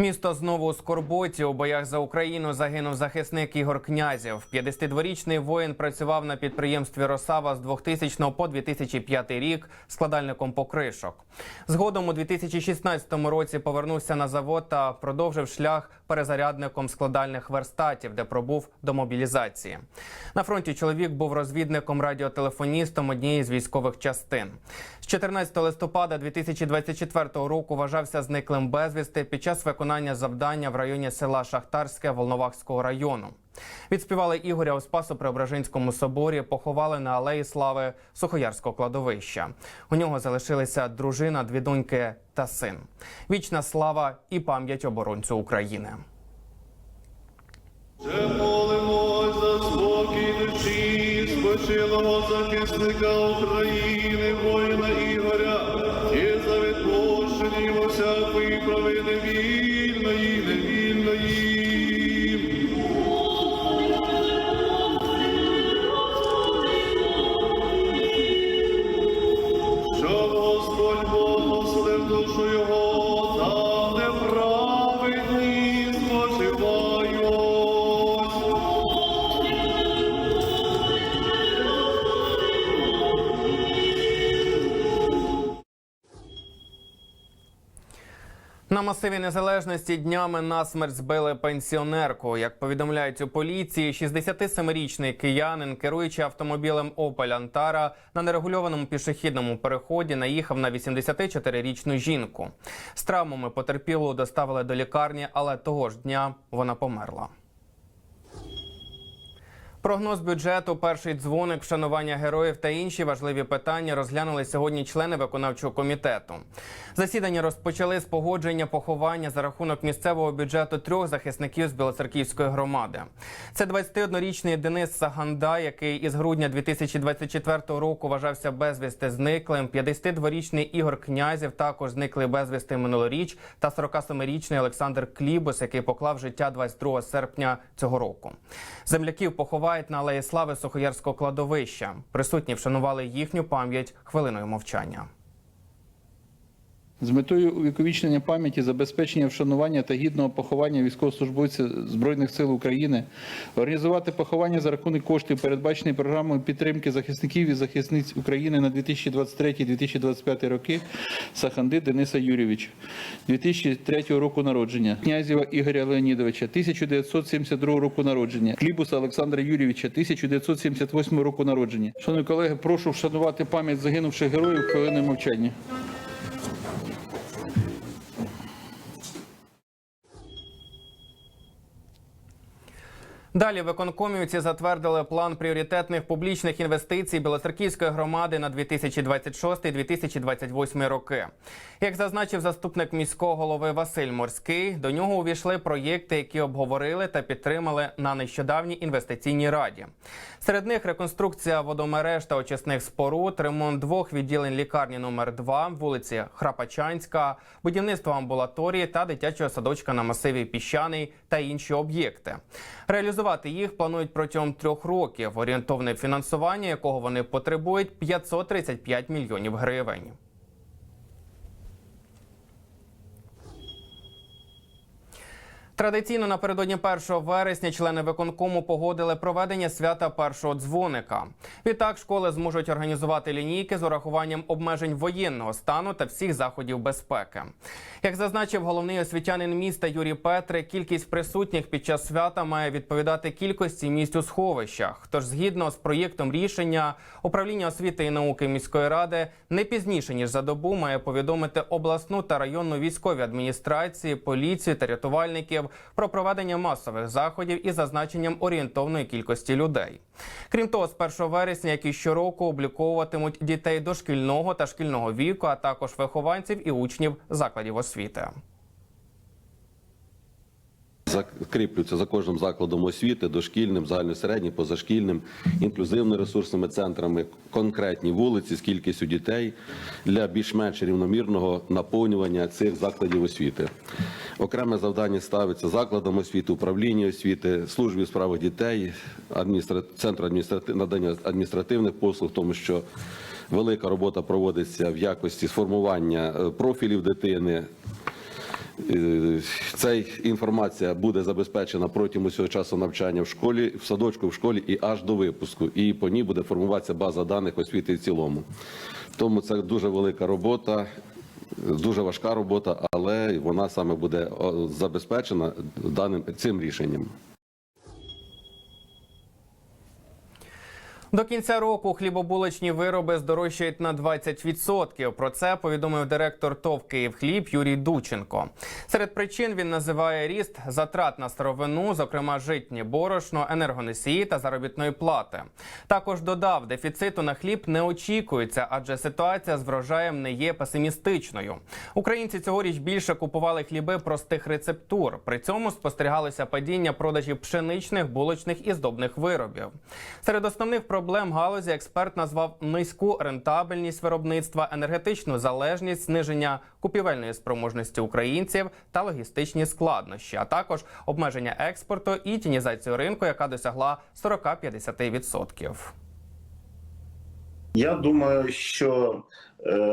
Місто знову у скорботі. У боях за Україну загинув захисник Ігор Князів. 52-річний воїн працював на підприємстві Росава з 2000 по 2005 рік складальником покришок. Згодом у 2016 році повернувся на завод та продовжив шлях перезарядником складальних верстатів, де пробув до мобілізації. На фронті чоловік був розвідником радіотелефоністом однієї з військових частин. З 14 листопада 2024 року вважався зниклим безвісти під час виконання завдання в районі села Шахтарське Волновахського району. Відспівали Ігоря у Спасо-Преображенському соборі, поховали на алеї слави Сухоярського кладовища. У нього залишилися дружина, дві доньки та син. Вічна слава і пам'ять оборонцю України. Ще молимось за спокій душі спочилого захисника України, воїна Ігоря, і за відпущення йому всякої провини вільної, На масиві незалежності днями насмерть збили пенсіонерку. Як повідомляють у поліції, 67-річний киянин, керуючи автомобілем Opel Антара, на нерегульованому пішохідному переході наїхав на 84-річну жінку. З травмами потерпілу доставили до лікарні, але того ж дня вона померла. Прогноз бюджету, перший дзвоник, вшанування героїв та інші важливі питання розглянули сьогодні члени виконавчого комітету. Засідання розпочали з погодження поховання за рахунок місцевого бюджету трьох захисників з Білоцерківської громади. Це 21-річний Денис Саганда, який із грудня 2024 року вважався безвісти зниклим. 52-річний Ігор Князів також зниклий безвісти минулоріч, та 47-річний Олександр Клібус, який поклав життя 22 серпня цього року. Земляків поховають на алеї слави Сухоярського кладовища. Присутні вшанували їхню пам'ять хвилиною мовчання. З метою увіковічнення пам'яті, забезпечення вшанування та гідного поховання військовослужбовців Збройних сил України, організувати поховання за рахунок коштів, передбачених програмою підтримки захисників і захисниць України на 2023-2025 роки Саханди Дениса Юрійовича, 2003 року народження, Князєва Ігоря Леонідовича, 1972 року народження, Клібуса Олександра Юрійовича, 1978 року народження. Шановні колеги, прошу вшанувати пам'ять загинувших героїв хвилиною мовчання. Далі виконкомівці затвердили план пріоритетних публічних інвестицій Білоцерківської громади на 2026-2028 роки. Як зазначив заступник міського голови Василь Морський, до нього увійшли проєкти, які обговорили та підтримали на нещодавній інвестиційній раді. Серед них реконструкція водомереж та очисних споруд, ремонт двох відділень лікарні номер 2 вулиці Храпачанська, будівництво амбулаторії та дитячого садочка на масиві Піщаний та інші об'єкти. Реалізувати їх планують протягом трьох років. Орієнтовне фінансування, якого вони потребують, 535 мільйонів гривень. Традиційно напередодні 1 вересня члени виконкому погодили проведення свята першого дзвоника. Відтак школи зможуть організувати лінійки з урахуванням обмежень воєнного стану та всіх заходів безпеки. Як зазначив головний освітянин міста Юрій Петри, кількість присутніх під час свята має відповідати кількості місць у сховищах. Тож, згідно з проєктом рішення, управління освіти і науки міської ради не пізніше ніж за добу має повідомити обласну та районну військові адміністрації, поліцію та рятувальників про проведення масових заходів із зазначенням орієнтовної кількості людей. Крім того, з 1 вересня, які щороку, обліковуватимуть дітей дошкільного та шкільного віку, а також вихованців і учнів закладів освіти. Закріплюються за кожним закладом освіти, дошкільним, загальносереднім, позашкільним, інклюзивно-ресурсними центрами, конкретні вулиці з кількістю дітей для більш-менш рівномірного наповнювання цих закладів освіти. Окреме завдання ставиться закладам освіти, управління освіти, службі у справах дітей, адміністра... центру адміністратив... надання адміністративних послуг, тому що велика робота проводиться в якості сформування е, профілів дитини Ця інформація буде забезпечена протягом усього часу навчання в школі, в садочку, в школі і аж до випуску. І по ній буде формуватися база даних освіти в цілому. Тому це дуже велика робота, дуже важка робота, але вона саме буде забезпечена даним цим рішенням. До кінця року хлібобулочні вироби здорожчають на 20%. Про це повідомив директор ТОВ «Київхліб» Юрій Дученко. Серед причин він називає ріст затрат на старовину, зокрема житнє борошно, енергоносії та заробітної плати. Також додав, дефіциту на хліб не очікується, адже ситуація з врожаєм не є песимістичною. Українці цьогоріч більше купували хліби простих рецептур. При цьому спостерігалося падіння продажів пшеничних, булочних і здобних виробів. Серед основних проблем галузі експерт назвав низьку рентабельність виробництва, енергетичну залежність, зниження купівельної спроможності українців та логістичні складнощі, а також обмеження експорту і тінізацію ринку, яка досягла 40-50%. Я думаю, що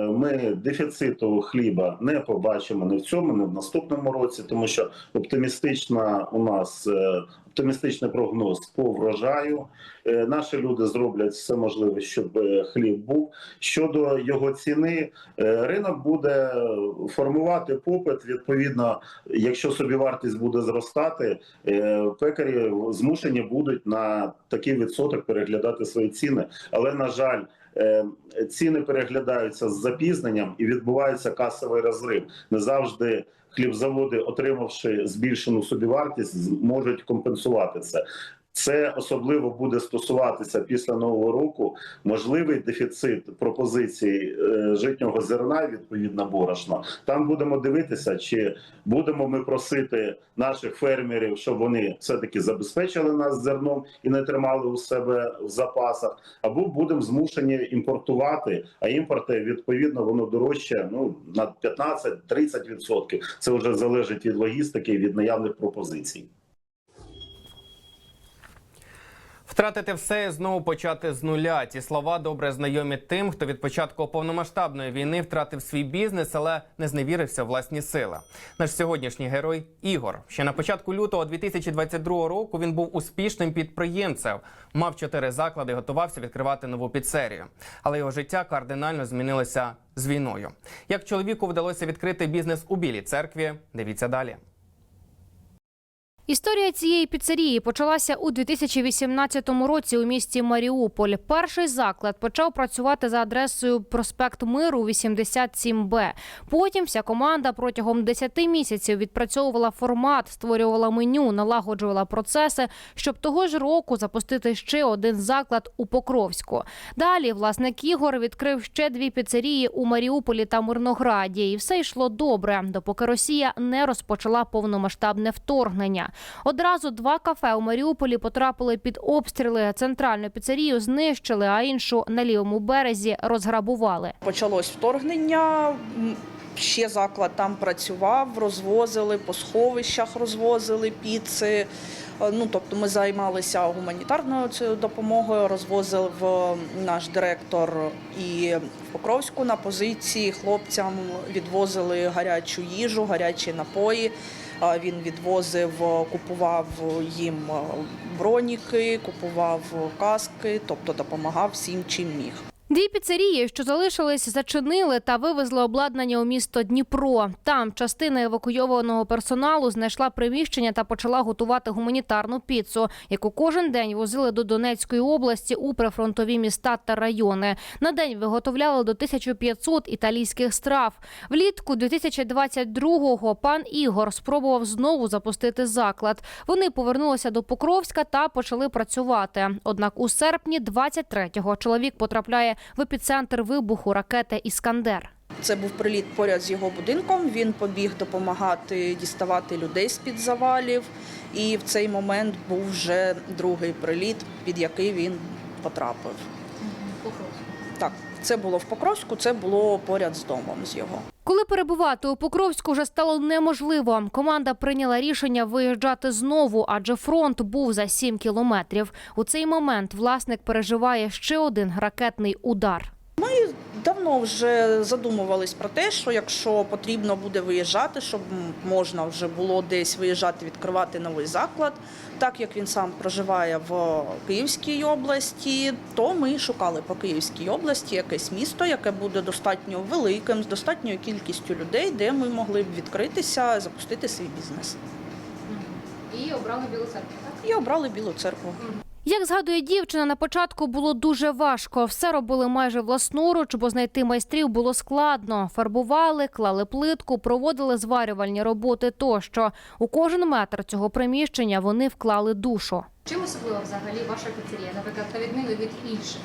ми дефіциту хліба не побачимо не в цьому, не в наступному році, тому що оптимістична у нас е, оптимістичний прогноз по врожаю. Е, Наші люди зроблять все можливе, щоб е, хліб був. Щодо його ціни, е, ринок буде формувати попит. Відповідно, якщо собівартість буде зростати, е, пекарі змушені будуть на такий відсоток переглядати свої ціни. Але на жаль. Ціни переглядаються з запізненням і відбувається касовий розрив. Не завжди хлібзаводи, отримавши збільшену собівартість, можуть компенсувати це. Це особливо буде стосуватися після нового року. Можливий дефіцит пропозицій е, житнього зерна, відповідно борошна. Там будемо дивитися, чи будемо ми просити наших фермерів, щоб вони все таки забезпечили нас зерном і не тримали у себе в запасах, або будемо змушені імпортувати. А імпорти відповідно воно дорожче ну на 15-30%. Це вже залежить від логістики від наявних пропозицій. Втратити все і знову почати з нуля. Ці слова добре знайомі тим, хто від початку повномасштабної війни втратив свій бізнес, але не зневірився в власні сили. Наш сьогоднішній герой Ігор. Ще на початку лютого 2022 року він був успішним підприємцем, мав чотири заклади, готувався відкривати нову піцерію. Але його життя кардинально змінилося з війною. Як чоловіку вдалося відкрити бізнес у білій церкві? Дивіться далі. Історія цієї піцерії почалася у 2018 році у місті Маріуполь. Перший заклад почав працювати за адресою проспект Миру 87Б. Потім вся команда протягом 10 місяців відпрацьовувала формат, створювала меню, налагоджувала процеси, щоб того ж року запустити ще один заклад у Покровську. Далі власник Ігор відкрив ще дві піцерії у Маріуполі та Мирнограді, і все йшло добре, допоки Росія не розпочала повномасштабне вторгнення. Одразу два кафе у Маріуполі потрапили під обстріли. Центральну піцерію знищили, а іншу на лівому березі розграбували. Почалось вторгнення. Ще заклад там працював, розвозили по сховищах, розвозили піци. Е, Ну тобто, ми займалися гуманітарною цією допомогою. Розвозив е, наш директор і в Покровську на позиції. Хлопцям відвозили гарячу їжу, гарячі напої. Е, Він відвозив, е, купував їм е, броніки, купував каски, тобто допомагав всім, чим міг. Дві піцерії, що залишились, зачинили та вивезли обладнання у місто Дніпро. Там частина евакуйованого персоналу знайшла приміщення та почала готувати гуманітарну піцу, яку кожен день возили до Донецької області у прифронтові міста та райони. На день виготовляли до 1500 італійських страв. Влітку 2022-го пан Ігор спробував знову запустити заклад. Вони повернулися до Покровська та почали працювати. Однак у серпні 23-го чоловік потрапляє в епіцентр вибуху ракети Іскандер. Це був приліт поряд з його будинком. Він побіг допомагати діставати людей з під завалів. І в цей момент був вже другий приліт, під який він потрапив. Так, це було в Покровську, це було поряд з домом з його. Коли перебувати у Покровську вже стало неможливо, команда прийняла рішення виїжджати знову, адже фронт був за 7 кілометрів. У цей момент власник переживає ще один ракетний удар. Давно вже задумувались про те, що якщо потрібно буде виїжджати, щоб можна вже було десь виїжджати, відкривати новий заклад, так як він сам проживає в Київській області, то ми шукали по Київській області якесь місто, яке буде достатньо великим, з достатньою кількістю людей, де ми могли б відкритися, запустити свій бізнес. І обрали білу церкву. так? І обрали Білу церкву. Як згадує дівчина, на початку було дуже важко. Все робили майже власноруч, бо знайти майстрів було складно. Фарбували, клали плитку, проводили зварювальні роботи тощо. У кожен метр цього приміщення вони вклали душу. Чим особлива взагалі ваша піцерія, наприклад, на відміну від інших?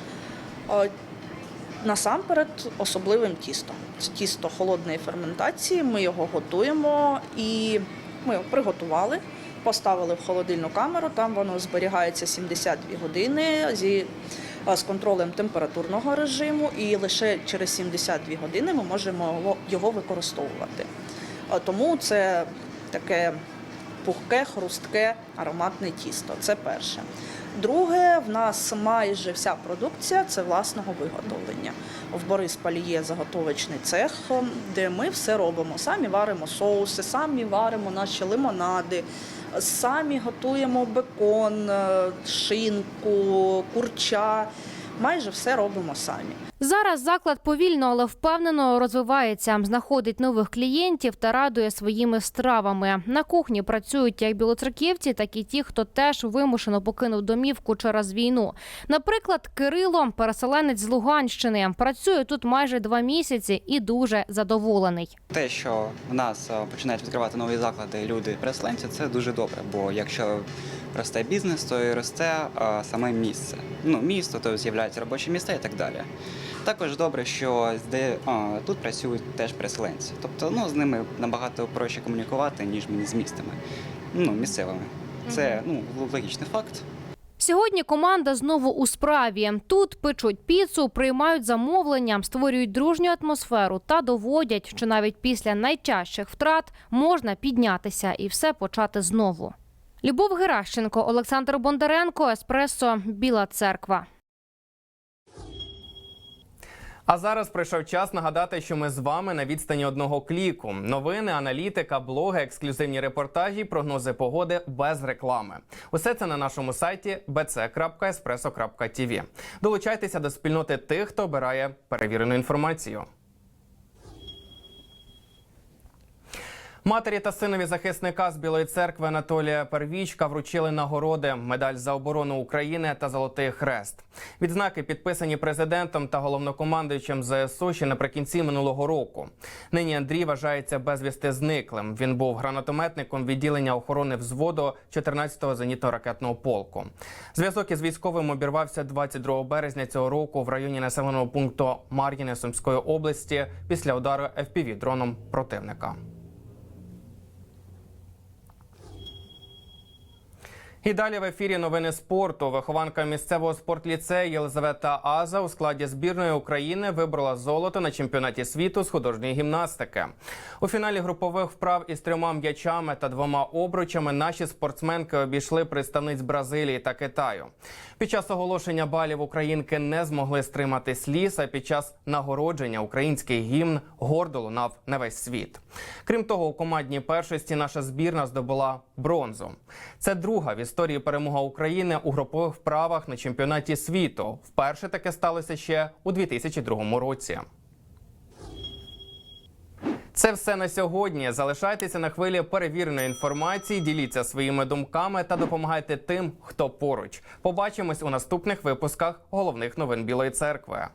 Насамперед особливим тістом. Це тісто холодної ферментації. Ми його готуємо і ми його приготували, поставили в холодильну камеру. Там воно зберігається 72 години зі е, з контролем температурного режиму, і лише через 72 години ми можемо його- використовувати. Е, Тому це таке пухке, хрустке, ароматне тісто. Це перше. Друге, в нас майже вся продукція це власного виготовлення. В Борисполі є заготовочний цех, де ми все робимо. Самі варимо соуси, самі варимо наші лимонади, самі готуємо бекон, е, шинку, курча. Майже все робимо самі. Зараз заклад повільно, але впевнено розвивається, знаходить нових клієнтів та радує своїми стравами. На кухні працюють як білоцерківці, так і ті, хто теж вимушено покинув домівку через війну. Наприклад, Кирило, переселенець з Луганщини, працює тут майже два місяці і дуже задоволений. Те, що в нас е, починають відкривати нові заклади люди переселенці, це дуже добре. Бо якщо росте бізнес, то і росте е, саме місце. Ну, місто, то з'являються робочі місця і так далі. Також добре, що де, а, тут працюють теж переселенці. Тобто ну, з ними набагато проще комунікувати, ніж мені з містами, ну, місцевими. Це ну, логічний факт. Сьогодні команда знову у справі. Тут печуть піцу, приймають замовлення, створюють дружню атмосферу та доводять, що навіть після найтяжчих втрат можна піднятися і все почати знову. Любов Геращенко, Олександр Бондаренко, Еспресо, Біла Церква. А зараз прийшов час нагадати, що ми з вами на відстані одного кліку. Новини, аналітика, блоги, ексклюзивні репортажі, прогнози погоди без реклами. Усе це на нашому сайті bc.espresso.tv. Долучайтеся до спільноти тих, хто обирає перевірену інформацію. Матері та синові захисника з Білої церкви Анатолія Первічка вручили нагороди, медаль за оборону України та Золотий Хрест. Відзнаки підписані президентом та головнокомандуючим ЗСУ ще наприкінці минулого року. Нині Андрій вважається безвісти зниклим. Він був гранатометником відділення охорони взводу 14-го зенітно-ракетного полку. Зв'язок із військовим обірвався 22 березня цього року в районі населеного пункту Мар'їне Сумської області після удару fpv дроном противника. І далі в ефірі новини спорту. Вихованка місцевого спортліцею Єлизавета Аза у складі збірної України вибрала золото на чемпіонаті світу з художньої гімнастики. У фіналі групових вправ із трьома м'ячами та двома обручами наші спортсменки обійшли представниць Бразилії та Китаю. Під час оголошення балів українки не змогли стримати сліз, а під час нагородження український гімн гордо лунав на весь світ. Крім того, у командній першості наша збірна здобула бронзу. Це друга в історії перемога України у групових вправах на чемпіонаті світу. Вперше таке сталося ще у 2002 році. Це все на сьогодні. Залишайтеся на хвилі перевіреної інформації, діліться своїми думками та допомагайте тим, хто поруч. Побачимось у наступних випусках головних новин Білої церкви.